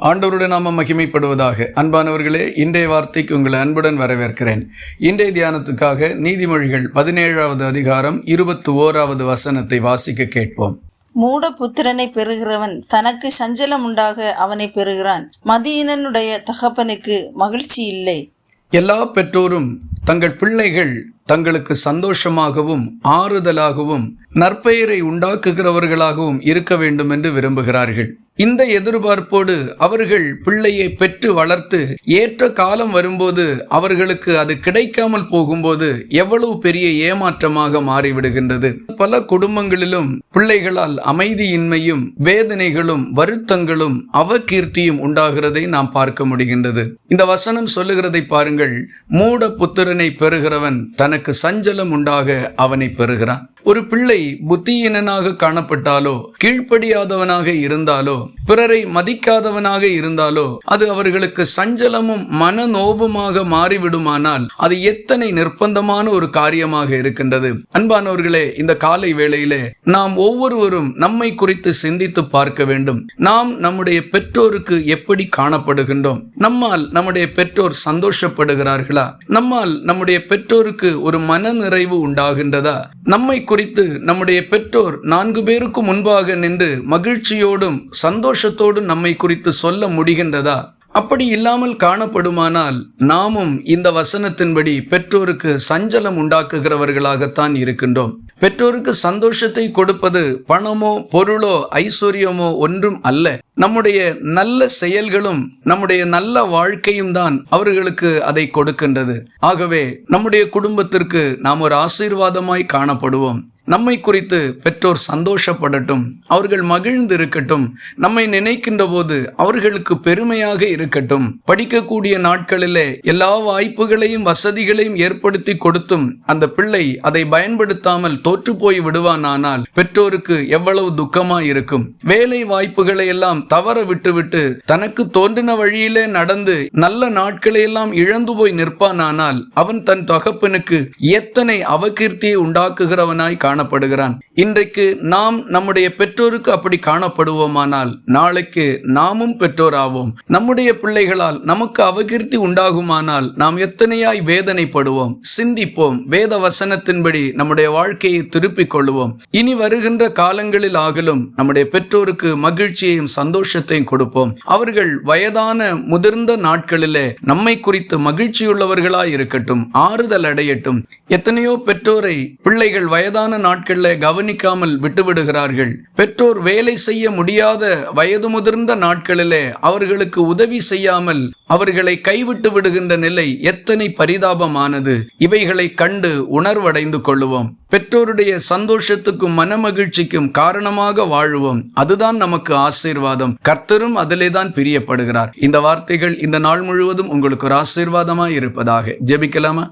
ஆண்டவருடைய நாம மகிமைப்படுவதாக. அன்பானவர்களே இன்றைய வார்த்தைக்கு உங்களை அன்புடன் வரவேற்கிறேன். இன்றைய தியானத்துக்காக நீதிமொழிகள் பதினேழாவது அதிகாரம் இருபத்தி ஓராவது வசனத்தை வாசிக்க கேட்போம். மூட புத்திரனை பெறுகிறவன் தனக்கு சஞ்சலம் உண்டாக அவனை பெறுகிறான். மதியினனுடைய தகப்பனுக்கு மகிழ்ச்சி இல்லை. எல்லா பெற்றோரும் தங்கள் பிள்ளைகள் தங்களுக்கு சந்தோஷமாகவும் ஆறுதலாகவும் நற்பெயரை உண்டாக்குகிறவர்களாகவும் இருக்க வேண்டும் என்று விரும்புகிறார்கள். இந்த எதிர்பார்ப்போடு அவர்கள் பிள்ளையை பெற்று வளர்த்து ஏற்ற காலம் வரும்போது அவர்களுக்கு அது கிடைக்காமல் போகும்போது எவ்வளவு பெரிய ஏமாற்றமாக மாறிவிடுகின்றது. பல குடும்பங்களிலும் பிள்ளைகளால் அமைதியின்மையும் வேதனைகளும் வருத்தங்களும் அவகீர்த்தியும் உண்டாகிறதை நாம் பார்க்க முடிகின்றது. இந்த வசனம் சொல்லுகிறதை பாருங்கள் மூட புத்திரனை பெறுகிறவன் தனக்கு சஞ்சலம் உண்டாக அவனை பெறுகிறான். ஒரு பிள்ளை புத்தியீனனாக காணப்பட்டாலோ கீழ்ப்படியாதவனாக இருந்தாலோ பிறரை மதிக்காதவனாக இருந்தாலோ அது அவர்களுக்கு சஞ்சலமும் மனநோபமாக மாறிவிடுமானால் அது எத்தனை நிர்பந்தமான ஒரு காரியமாக இருக்கின்றது. அன்பானவர்களே இந்த காலை வேளையிலே நாம் ஒவ்வொருவரும் நம்மை குறித்து சிந்தித்து பார்க்க வேண்டும். நாம் நம்முடைய பெற்றோருக்கு எப்படி காணப்படுகின்றோம்? நம்மால் நம்முடைய பெற்றோர் சந்தோஷப்படுகிறார்களா? நம்மால் நம்முடைய பெற்றோருக்கு ஒரு மன நிறைவு உண்டாகின்றதா? நம்மை குறித்து குறித்து நம்முடைய பெற்றோர் நான்கு பேருக்கு முன்பாக நின்று மகிழ்ச்சியோடும் சந்தோஷத்தோடும் நம்மை குறித்து சொல்ல முடிகின்றதா? அப்படி இல்லாமல் காணப்படுமானால் நாமும் இந்த வசனத்தின்படி பெற்றோருக்கு சஞ்சலம் உண்டாக்குகிறவர்களாகத்தான் இருக்கின்றோம். பெற்றோருக்கு சந்தோஷத்தை கொடுப்பது பணமோ பொருளோ ஐஸ்வர்யமோ ஒன்றும் அல்ல. நம்முடைய நல்ல செயல்களும் நம்முடைய நல்ல வாழ்க்கையும் தான் அவர்களுக்கு அதை கொடுக்கின்றது. ஆகவே நம்முடைய குடும்பத்திற்கு நாம் ஒரு ஆசீர்வாதமாய் காணப்படுவோம். நம்மை குறித்து பெற்றோர் சந்தோஷப்படட்டும் அவர்கள் மகிழ்ந்து இருக்கட்டும் நம்மை நினைக்கின்ற போது அவர்களுக்கு பெருமையாக இருக்கட்டும். படிக்கக்கூடிய நாட்களிலே எல்லா வாய்ப்புகளையும் வசதிகளையும் ஏற்படுத்தி கொடுத்தும் அந்த பிள்ளை அதை பயன்படுத்தாமல் தோற்று போய் விடுவானானால் பெற்றோருக்கு எவ்வளவு துக்கமா இருக்கும். வேலை வாய்ப்புகளை எல்லாம் தவற விட்டுவிட்டு தனக்கு தோன்றின வழியிலே நடந்து நல்ல நாட்களை எல்லாம் இழந்து போய் நிற்பானானால் அவன் தன் தகப்பனுக்கு எத்தனை அவகீர்த்தியை உண்டாக்குகிறவனாய் காணப்படுகிறான். இன்றைக்கு நாம் நம்முடைய பெற்றோருக்கு அப்படி காணப்படுவோமானால் நாளைக்கு நாமும் பெற்றோராவோம். நம்முடைய பிள்ளைகளால் நமக்கு அவகீர்த்தி உண்டாகுமானால் நாம் எத்தனையாய் வேதனைப்படுவோம். சிந்திப்போம். வேத வசனத்தின்படி நம்முடைய வாழ்க்கையை திருப்பிக் கொள்வோம். இனி வருகின்ற காலங்களில் ஆகலும் நம்முடைய பெற்றோருக்கு மகிழ்ச்சியையும் சந்தோஷத்தையும் கொடுப்போம். அவர்கள் வயதான முதிர்ந்த நாட்களிலே நம்மை குறித்து மகிழ்ச்சியுள்ளவர்களாய் இருக்கட்டும் ஆறுதல் அடையட்டும். எத்தனையோ பெற்றோரை பிள்ளைகள் வயதான நாட்களில் கவனிக்காமல் விட்டுவிடுகிறார்கள். பெற்றோர் வேலை செய்ய முடியாத வயது முதிர்ந்த நாட்களிலே அவர்களுக்கு உதவி செய்யாமல் அவர்களை கைவிட்டு விடுகின்ற நிலை எத்தனை பரிதாபமானது. இவைகளை கண்டு உணர்வடைந்து கொள்ளுவோம். பெற்றோருடைய சந்தோஷத்துக்கும் மனமகிழ்ச்சிக்கும் காரணமாக வாழுவோம். அதுதான் நமக்கு ஆசீர்வாதம். கர்த்தரும் அதிலே தான் பிரியப்படுகிறார். இந்த வார்த்தைகள் இந்த நாள் முழுவதும் உங்களுக்கு ஒரு ஆசீர்வாதமாய் இருப்பதாக. ஜெபிக்கலாமா?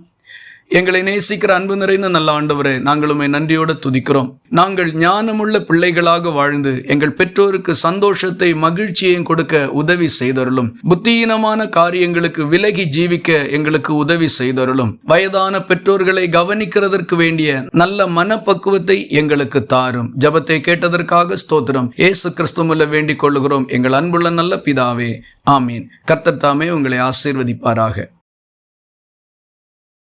எங்களை நேசிக்கிற அன்பு நிறைந்த நல்ல ஆண்டவரே நாங்கள் உண்மை நன்றியோடு துதிக்கிறோம். நாங்கள் ஞானமுள்ள பிள்ளைகளாக வாழ்ந்து எங்கள் பெற்றோருக்கு சந்தோஷத்தை மகிழ்ச்சியையும் கொடுக்க உதவி செய்தருளும். புத்தியீனமான காரியங்களுக்கு விலகி ஜீவிக்க எங்களுக்கு உதவி செய்தருளும். வயதான பெற்றோர்களை கவனிக்கிறதற்கு வேண்டிய நல்ல மனப்பக்குவத்தை எங்களுக்கு தாரும். ஜபத்தை கேட்டதற்காக ஸ்தோத்திரம். ஏசு கிறிஸ்துமுல்ல வேண்டிக் கொள்ளுகிறோம். எங்கள் அன்புள்ள நல்ல பிதாவே ஆமீன். கர்த்தர் தாமே உங்களை ஆசீர்வதிப்பாராக.